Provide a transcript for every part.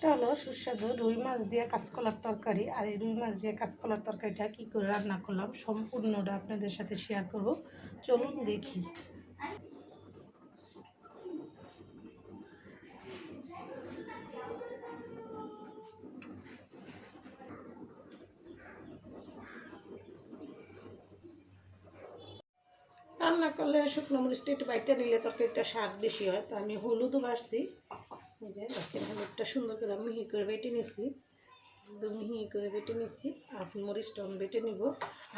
এটা হলো, সুস্বাদু রুই মাছ দিয়ে কাঁচকলার তরকারি। আর এই রুই মাছ দিয়ে কাঁচকলার তরকারিটা কী করে রান্না করলাম, সম্পূর্ণটা আপনাদের সাথে শেয়ার করব। চলুন দেখি। রান্না করলে শুকনো মরিচটা একটু বাইটটা নিলে তরকারিটা স্বাদ বেশি হয়, তো আমি হলুদও বাড়ছি। এই যে দেখেন, হলুদটা সুন্দর করে আমি মিহি করে বেটে নিছি। একদম মিহি করে বেটে নিছি। আর মরিচটা আমি বেটে নিব।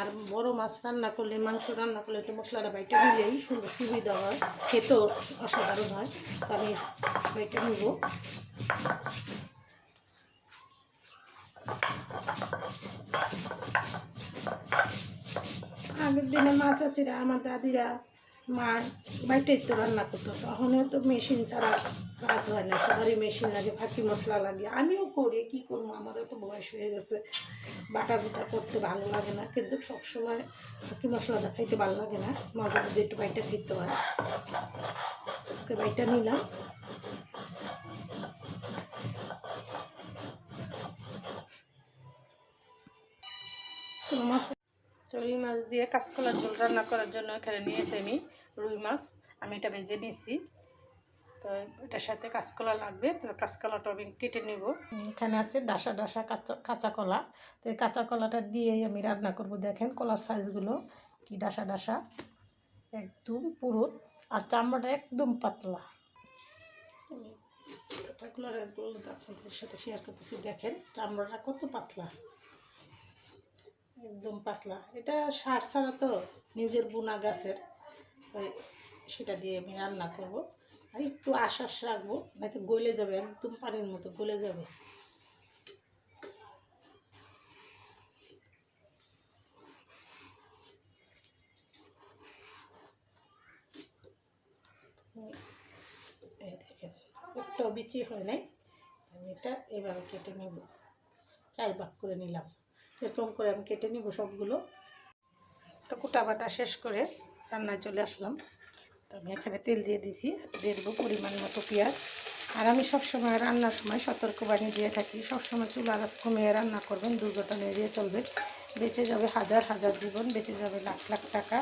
আর বড় মাছ রান্না করলে, মাংস রান্না করলে একটু মশলাটা বাইটে নিলেই সুন্দর সুবিধা হয়, খেতেও অসাধারণ হয়। তো আমি বেটে নিব। আগের দিনে মা চাচিরা, আমার দাদিরা মা বাইটাই তো রান্না করতো তখনও তো মেশিন ছাড়া কাজ হয় না, সবারই মেশিন লাগে, ফাঁকি মশলা লাগে। আমিও করি, কী করব? আমারও তো বয়স হয়ে গেছে। বাটা বুটা করতে ভালো লাগে না, কিন্তু সবসময় ফাঁকি মশলাটা খাইতে ভালো লাগে না। মাঝে মাঝে একটু বাইটা খেতে হয়। আজকে বাইটা নিলাম। তো মশলা তো রুই মাছ দিয়ে কাঁচকলার ঝোল রান্না করার জন্য এখানে নিয়েছি আমি রুই মাছ। আমি এটা ভেজে নিয়েছি তো এটার সাথে কাঁচকলা লাগবে। তো কাঁচকলাটা আমি কেটে নেব। এখানে আছে ডাসা ডাসা কাঁচা কাঁচা কলা। তো এই কাঁচা কলাটা দিয়েই আমি রান্না করব। দেখেন কলার সাইজগুলো কি ডাসা ডাসা একদম পুরো। আর চামড়াটা একদম পাতলা। কাঁচাকলার আপনাদের সাথে শেয়ার করতেছি। দেখেন চামড়াটা কত পাতলা। একদম পাতলা। এটা সার ছাড়া তো নিজের বোনা গাছের, ওই সেটা দিয়ে আমি রান্না করব। আর একটু আশ্বাস রাখব নয়তো গলে যাবে, একদম পানির মতো গলে যাবে। এই দেখেন বিচি হয় নাই। আমি এটা এবারে কেটে নেব। চার ভাগ করে নিলাম। এরকম করে আমি কেটে নিব সবগুলো। তো কুটা বাটা শেষ করে রান্নায় চলে আসলাম। তো আমি এখানে তেল দিয়ে দিয়েছি, দিয়ে দেবো পরিমাণ মতো পেঁয়াজ। আর আমি সবসময় রান্নার সময় সতর্কবাণী দিয়ে থাকি, সবসময় চুলা কমিয়ে রান্না করবেন, দুর্ঘটনা এড়িয়ে চলবে। বেঁচে যাবে হাজার হাজার জীবন, বেঁচে যাবে লাখ লাখ টাকা।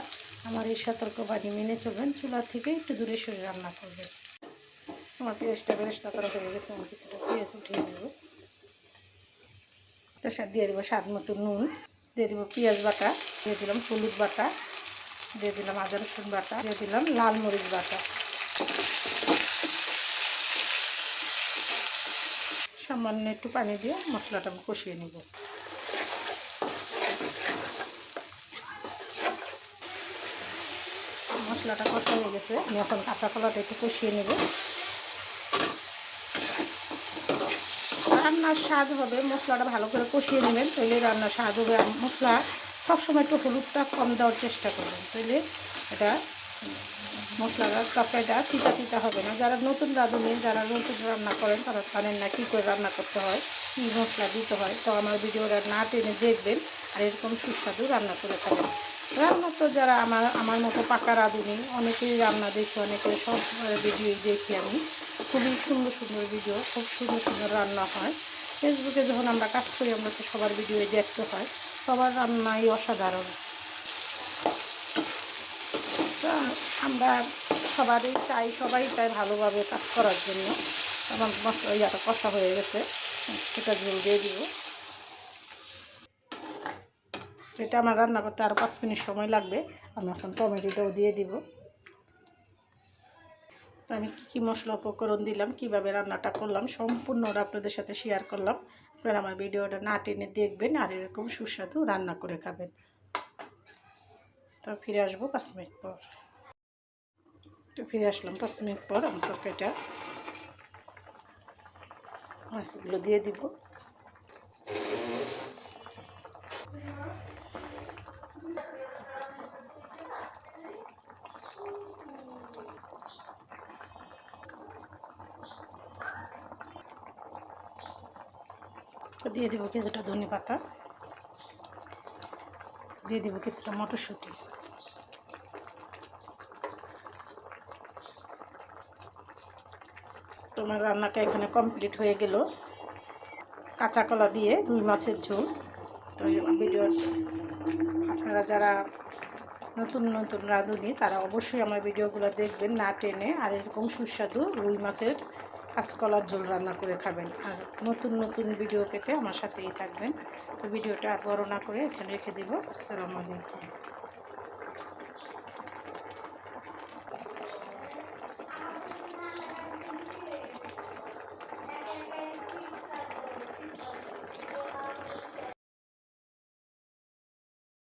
আমার এই সতর্কবাণী মেনে চলবেন, চুলা থেকে একটু দূরে সরে রান্না করবেন। আমার পেঁয়াজটা বেরেস্তা করা হয়ে গেছে, আমি কিছুটা পেঁয়াজ উঠিয়ে দেবো সাথে দিয়ে দেবো স্বাদ মতো নুন, দিয়ে দেবো পেঁয়াজ বাটা, দিয়ে দিলাম হলুদ বাটা, দিয়ে দিলাম আদা রসুন বাটা, দিয়ে দিলাম লাল মরিচ বাটা। সামান্য একটু পানি দিয়ে মশলাটা আমি কষিয়ে নেব। মশলাটা কষা হয়ে গেছে, আমি এখন কাঁচা কলাটা একটু কষিয়ে নেব। রান্নার স্বাদ হবে, মশলাটা ভালো করে কষিয়ে নেবেন তাহলে রান্নার স্বাদ হবে মশলা সবসময় একটু হলুদটা কম দেওয়ার চেষ্টা করবেন তাহলে এটা মশলাটা তরকারিটা তিতা তিতা হবে না। যারা নতুন রাঁধুনি, যারা নতুন রান্না করেন, তারা জানেন না কী করে রান্না করতে হয়, কী মশলা দিতে হয়। তো আমার ভিডিওটা না টেনে দেখবেন আর এরকম সুস্বাদু রান্না করে খাবেন রান্না তো যারা আমার আমার মতো পাকা রাঁধুনি, অনেকেই রান্না দেখি, অনেকে সব ভিডিও দেখি আমি। খুবই সুন্দর সুন্দর ভিডিও খুব সুন্দর সুন্দর রান্না হয়। ফেসবুকে যখন আমরা কাজ করি, আমরা তো সবার ভিডিও দেখতে হয়। সবার রান্নাই অসাধারণ। আমরা সবারই চাই, সবাই চাই ভালোভাবে কাজ করার জন্য। আমার মশলা ইয়াটা কষা হয়ে গেছে, সেটা ঝোল দিয়ে দিব। এটা আমার রান্না করতে আরও পাঁচ মিনিট সময় লাগবে, আমি এখন টমেটোটাও দিয়ে দিব। আমি কী কী মশলা উপকরণ দিলাম, কীভাবে রান্নাটা করলাম, সম্পূর্ণটা আপনাদের সাথে শেয়ার করলাম। আপনারা আমার ভিডিওটা না টেনে দেখবেন আর এরকম সুস্বাদু রান্না করে খাবেন। তো ফিরে আসব পাঁচ মিনিট পর। তো ফিরে আসলাম পাঁচ মিনিট পর, আমার তরকারিটা মাছগুলো দিয়ে দিব। দিয়ে দিব কিছুটা ধনে পাতা। দিয়ে দিব কিছুটা মটরশুঁটি। তোমার রান্নাটা এখানে কমপ্লিট হয়ে গেল। কাঁচা কলা দিয়ে রুই মাছের ঝোল। তো ভিডিও আপনারা যারা নতুন নতুন রাঁধুনি, তারা অবশ্যই আমার ভিডিওগুলো দেখবেন না টেনে। আর এরকম সুস্বাদু রুই মাছের কাঁচকলার ঝোল রান্না করে খাবেন। আর নতুন নতুন ভিডিও পেতে আমার সাথেই থাকবেন। তো ভিডিওটা বড় না করে এখানে রেখে দেবো। আসসালামু আলাইকুম।